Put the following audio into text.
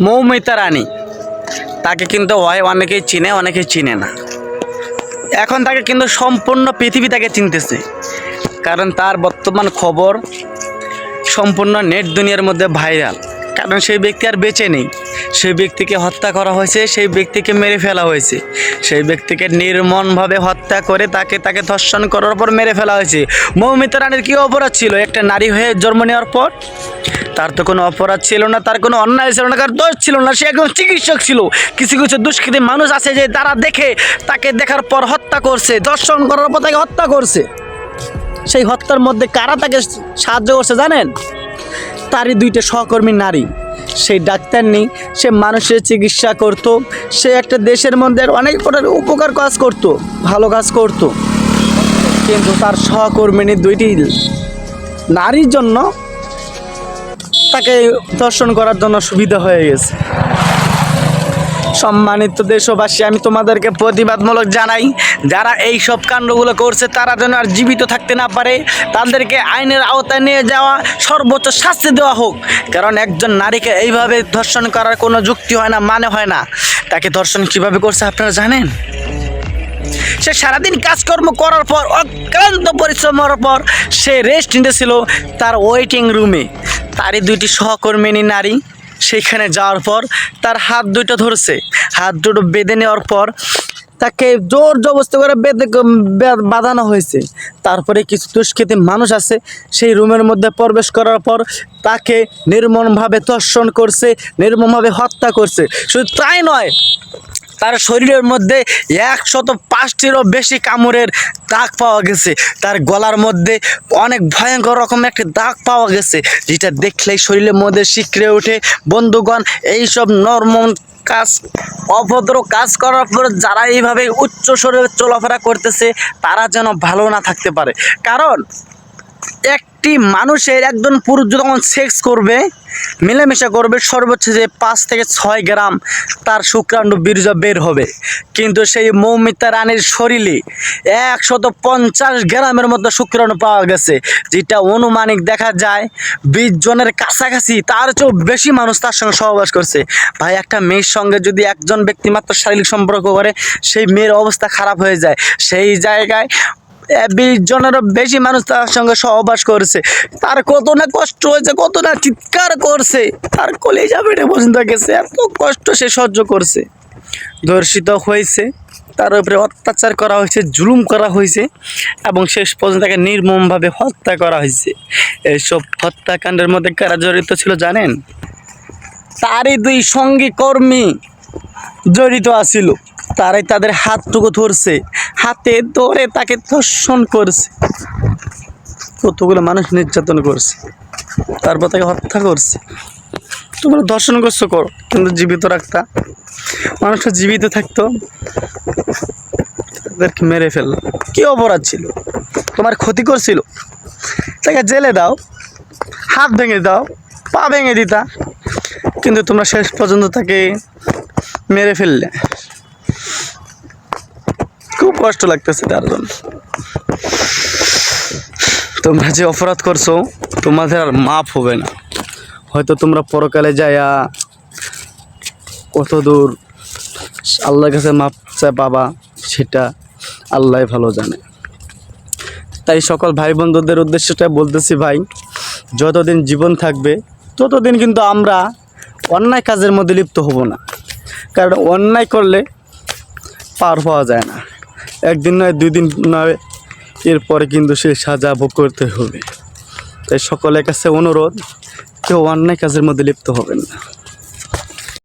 মৌমিতা রানী। তাকে কিন্তু অনেকেই চিনে অনেকেই চিনে না। এখন তাকে কিন্তু সম্পূর্ণ পৃথিবী তাকে চিনতেছে। কারণ তার বর্তমান খবর সম্পূর্ণ নেট দুনিয়ার মধ্যে ভাইরাল কারণ সেই ব্যক্তি আর বেঁচে নেই। সেই ব্যক্তিকে হত্যা করা হয়েছে, সেই ব্যক্তিকে মেরে ফেলা হয়েছে। সেই ব্যক্তিকে নির্মমভাবে হত্যা করে তাকে তাকে ধর্ষণ করার পর মেরে ফেলা হয়েছে। মৌমিতা রানীর কী অপরাধ ছিল? একটা নারী হয়ে জন্ম নেওয়ার পর? তার তো কোনো অপরাধ ছিল না, তার কোনো অন্যায় ছিল না কার দোষ ছিল না, সে একজন চিকিৎসক ছিল। কিছু কিছু দুষ্কৃতী মানুষ আছে যে তারা দেখে তাকে দেখার পর হত্যা করছে দর্শন করার পর তাকে হত্যা করছে। সেই হত্যার মধ্যে কারা তাকে সাহায্য করছে জানেন? তারই দুইটা সহকর্মী নারী। সেই ডাক্তার নেই, সে মানুষের চিকিৎসা করত, সে একটা দেশের মধ্যে অনেক প্রকার উপকার কাজ করত, ভালো কাজ করত। কিন্তু তার সহকর্মিনী দুইটি নারীর জন্য তাকে দর্শন করার জন্য সুবিধা হয়ে গেছে। সম্মানিত দেশবাসী, আমি তোমাদেরকে প্রতিবাদমূলক জানাই, যারা এই সব কাণ্ডগুলো করছে, তারা যেন আর জীবিত থাকতে না পারে, তাদেরকে আইনের আওতায় নিয়ে যাওয়া সর্বোচ্চ শাস্তি দেওয়া হোক। কারণ একজন নারীকে এইভাবে ধর্ষণ করার কোনো যুক্তি হয় না মানে হয় না। তাকে ধর্ষণ কীভাবে করছে আপনারা জানেন? সে সারাদিন কাজকর্ম করার পর, অক্লান্ত পরিশ্রম করার পর, সে রেস্ট নিতেছিল তার ওয়েটিং রুমে তারই দুইটি সহকর্মিনী নারী সেখানে যাওয়ার পর তার হাত দুটো ধরছে। হাত দুটো বেঁধে নেওয়ার পর তাকে জোর জবস্তি করে বেঁধে, বাঁধানো হয়েছে। তারপরে কিছু দুষ্কৃতি মানুষ আছে, সেই রুমের মধ্যে প্রবেশ করার পর তাকে নির্মমভাবে ধর্ষণ করছে, নির্মমভাবে হত্যা করছে। শুধু তাই নয় তার শরীরের মধ্যে একশত পাঁচটিরও বেশি কামড়ের দাগ পাওয়া গেছে। তার গলার মধ্যে অনেক ভয়ঙ্কর রকম একটা দাগ পাওয়া গেছে, যেটা দেখলেই শরীরের মধ্যে শিকড়ে ওঠে। বন্ধুগণ, এইসব নর্মন কাজ, অভদ্র কাজ করার পর যারা এইভাবে উচ্চ স্বরে চলাফেরা করতেছে, তারা যেন ভালো না থাকতে পারে। কারণ একটি মানুষের একজন পুরুষ যখন সেক্স করবে, মেলামেশা করবে, সর্বোচ্চ যে পাঁচ থেকে ছয় গ্রাম তার শুক্রাণু বীর্য বের হবে। কিন্তু সেই মৌমিতা রানীর শরীরে একশত পঞ্চাশ গ্রামের মতো শুক্রাণু পাওয়া গেছে, যেটা অনুমানিক দেখা যায় বিশ জনের কাছাকাছি তার চেয়েও বেশি মানুষ তার সঙ্গে সহবাস করছে। ভাই, একটা মেয়ের সঙ্গে যদি একজন ব্যক্তি মাত্র শারীরিক সম্পর্ক করে, সেই মেয়ের অবস্থা খারাপ হয়ে যায়। সেই জায়গায় বিশ জনেরও বেশি মানুষ তার সঙ্গে সহবাস করছে। তার কত না কষ্ট হয়েছে, কত না চিৎকার করছে। তার কলেজা পেটে পর্যন্ত গেছে, এত কষ্ট সে সহ্য করছে। ধর্ষিত হয়েছে, তার উপরে অত্যাচার করা হয়েছে, জুলুম করা হয়েছে, এবং শেষ পর্যন্ত তাকে নির্মমভাবে হত্যা করা হয়েছে। এইসব হত্যাকাণ্ডের মধ্যে কারা জড়িত ছিল জানেন? তারই দুই সঙ্গী কর্মী জড়িত আছিল। তারাই তাদের হাতটুকু ধরছে। হাতে ধরে তাকে ধর্ষণ করছে। কতগুলো মানুষ নির্যাতন করছে। তারপর তাকে হত্যা করছে। তোমরা ধর্ষণ করছ করো, কিন্তু জীবিত রাখতা। মানুষটা জীবিত থাকতো, তাদেরকে মেরে ফেলল। কি অপরাধ ছিল? তোমার ক্ষতি করছিল? তাকে জেলে দাও, হাত ভেঙে দাও, পা ভেঙে দিতা। কিন্তু তোমরা শেষ পর্যন্ত তাকে মেরে ফেললে। কষ্ট লাগতেছে তার জন্য। তোমরা যে অপরাধ করছ, তোমাদের আর মাফ হবে না। হয়তো তোমরা পরকালে যায়া কত দূর আল্লাহর কাছে মাপ চায় পাবা, সেটা আল্লাহ ভালো জানে। তাই সকল ভাই বন্ধুদের উদ্দেশ্যটা বলতেছি ভাই, যতদিন জীবন থাকবে, ততদিন কিন্তু আমরা অন্যায় কাজের মধ্যে লিপ্ত হব না। কারণ অন্যায় করলে পার পাওয়া যায় না। একদিন নয় দুই দিন নয়, এরপরে কিন্তু সে সাজা ভোগ করতে হবে। তাই সকলের কাছে অনুরোধ, কেউ অন্যায় কাজের মধ্যে লিপ্ত হবেন না।